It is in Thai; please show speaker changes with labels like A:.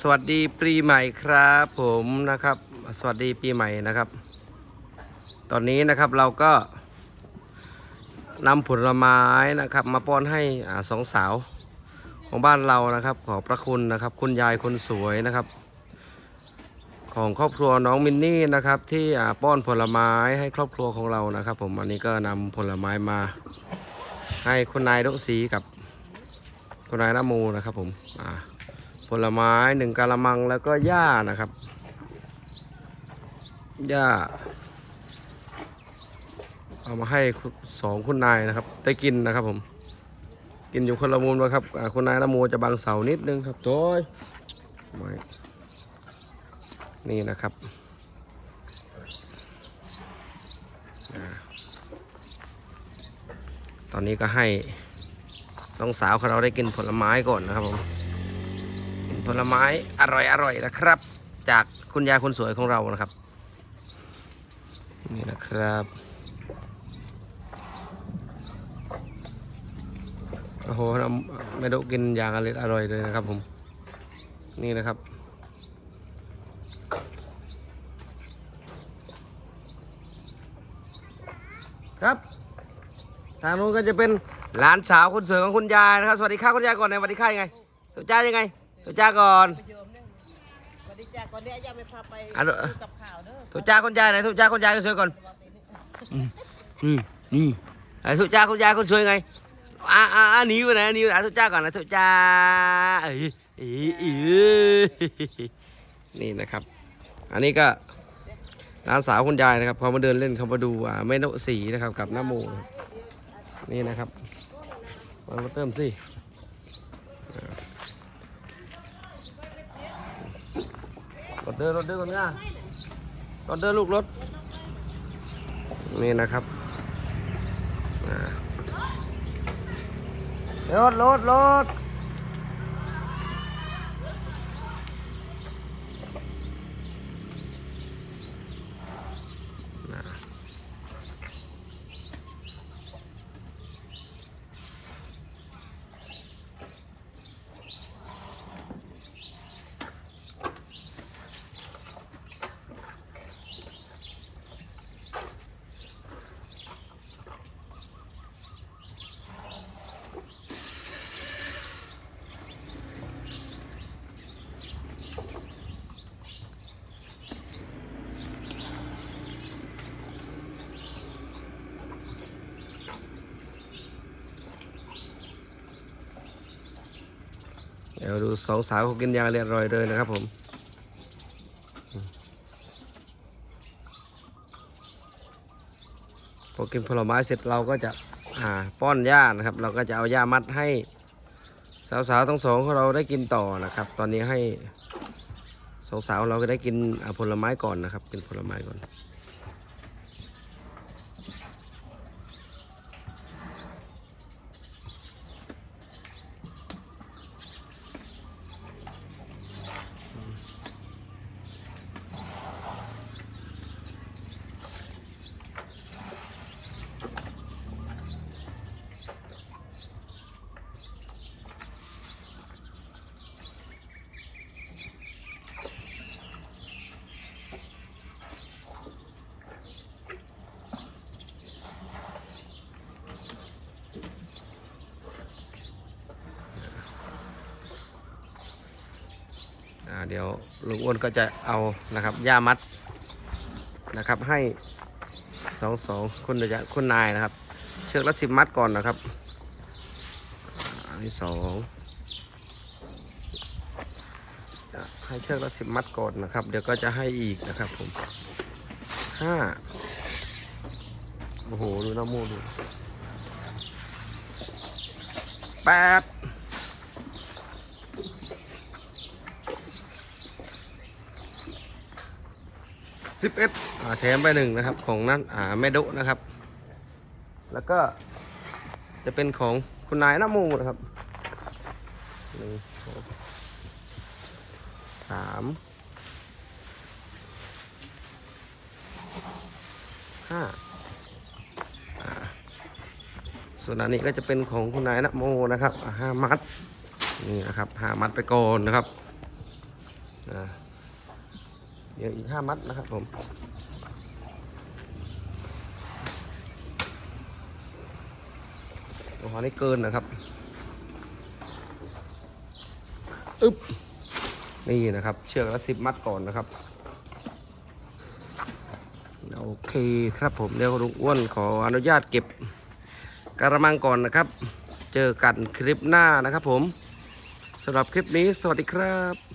A: สวัสดีปีใหม่ครับผมนะครับ สวัสดีปีใหม่นะครับ ตอนนี้นะครับเราก็นำผลไม้นะครับมาป้อนให้อาสองสาวของบ้านเรานะครับ ขอพระคุณนะครับ คุณยายคนสวยนะครับ ของครอบครัวน้องมินนี่นะครับ ที่ป้อนผลไม้ให้ครอบครัวของเรานะครับ ผมอันนี้ก็นำผลไม้มา ให้คุณนายดกศรีกับคุณนายน้ำมูนะครับผมอ่า ผลไม้หนึ่งกะละมังแล้วก็หญ้านะครับหญ้า เอามาให้สองคุณนายนะครับ ได้กินนะครับผม กินอยู่คนละมุมนะครับคุณนายน้ำโมจะบังเสานิดนึงครับโต้ยไม่นี่นะครับตอนนี้ก็ให้สองสาวของเราได้กินผลไม้ก่อนนะครับผม ผลไม้อร่อยอร่อยนะครับ จากคุณยายคนสวยของเรานะครับ นี่นะครับโอ้โหน้ำไม่ได้กินอย่างอร่อยอร่อยเลยนะครับ ผม นี่นะครับครับทางนู้นก็จะเป็นหลานสาวคนสวยของคุณยายนะครับ สวัสดีค่ะคุณยายก่อนนะสวัสดีค่ะยังไงสวัสดีจ้ายังไง สวัสดีจ้าก่อน
B: ไปโยมเนี่ยสวัสดีจ้าก่อนเดี๋ยวอาจารย์ไปพาไป
A: อะเดี๋ยว
B: ดูกับข่าวเด้อ
A: ทุจ้าคุณยายไหนทุจ้าคุณยายคนสวยก่อนอืมนี่นี่ไหนทุจ้าคุณยายคนสวยไงอ่าอ่าอ่าหนีไปไหนหนีไปไหนทุจ้าก่อนนะทุจ้าเอ้ยเอ้ยเอ้ยนี่นะครับ อันนี้ก็น้าสาวคุณยายนะครับพอมาเดินเล่นเขามาดูอ่าแม่นกสีนะครับกับน้าโมนะครับนี่นะครับมันมาเติมสิอ่า รถเดินรถเดินก่อนง่ารถเดินลูกรถ นี่นะครับรถรถรถ เดี๋ยวดูสองสาวเขากินยางเรียบร้อยเลยนะครับผมพอกินผลไม้เสร็จเราก็จะอ่าป้อนหญ้านะครับ เราก็จะเอาหญ้ามัดให้สาวๆทั้งสองของเราได้กินต่อนะครับ ตอนนี้ให้สองสาวเราก็ได้กินผลไม้ก่อนนะครับ กินผลไม้ก่อน เดี๋ยวลุงอ้วนก็จะเอานะครับหญ้ามัดนะครับให้สองสองคุณจะคุณนายนะครับ เชือกละสิบมัดก่อนนะครับ อันนี้สองให้เชือกละสิบมัดก่อนนะครับ เดี๋ยวก็จะให้อีกนะครับผมห้าโอ้โห ดูน้ำมูกดูแปด สิบเอ็ดแถมไปหนึ่งนะครับของนั้นอ่าแม่ดุนะครับ แล้วก็จะเป็นของคุณนายน้ำมูนะครับหนึ่งสามห้าส่วนอันนี้ก็จะเป็นของคุณนายนโมนะครับห้ามัดนี่นะครับห้ามัดไปก่อนนะครับอ่า เดี๋ยวอีกห้ามัดนะครับผมโอ้โหนี่เกินนะครับอึ๊บนี่นะครับ เชือกละสิบมัดก่อนนะครับโอเคครับผมเดี๋ยวลุงอ้วนขออนุญาตเก็บกระมังก่อนนะครับ เจอกันคลิปหน้านะครับผมสำหรับคลิปนี้สวัสดีครับ